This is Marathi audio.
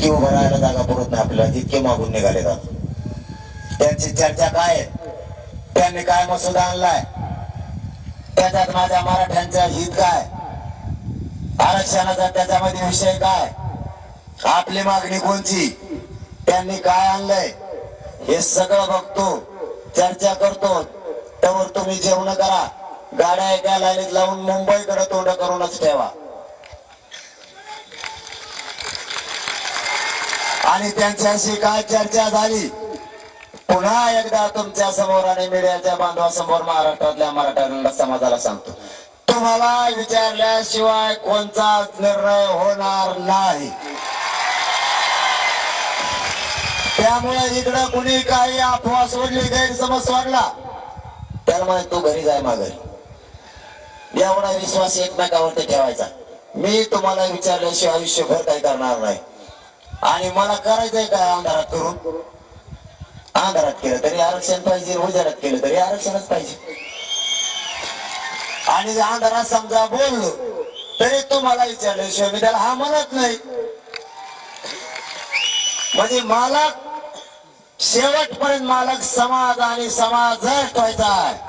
इतकी उभं राहायला जागा पुरत नाही आपल्याला इतके मागून निघाले जात त्यांची चर्चा काय आहे? त्यांनी काय मसुदा आणलाय? त्याच्यात माझ्या मराठ्यांचा हित काय? आरक्षणाचा त्याच्यामध्ये विषय काय? आपली मागणी कोणची त्यांनी काय आणलंय? हे सगळं बघतो चर्चा करतो. त्यावर तुम्ही जेवण करा. गाड्या एका लाईनीत लावून मुंबईकडे तोंड करूनच ठेवा. आणि त्यांच्याशी काय चर्चा झाली? पुन्हा एकदा तुमच्यासमोर आणि मीडियाच्या बांधवासमोर महाराष्ट्रातल्या मराठा समाजाला सांगतो. तुम्हाला विचारल्याशिवाय कोणताच निर्णय होणार नाही. त्यामुळे इकडं कुणी काही अफवा सोडली गैरसमज सोडला त्यामुळे तू घरी जाय माघारी. एवढा विश्वास एकमेकावरती ठेवायचा. मी तुम्हाला विचारल्याशिवाय आयुष्यभर काही करणार नाही. आणि मला करायचंय काय अंधारात करून अंधारात केलं तरी आरक्षण पाहिजे उजारात केलं तरी आरक्षणच पाहिजे. आणि जर अंधारात समजा बोललो तरी तुम्हाला विचारल्याशिवाय मी त्याला हा म्हणत नाही. म्हणजे मालक शेवटपर्यंत मालक समाज आणि समाज ठेवायचा आहे.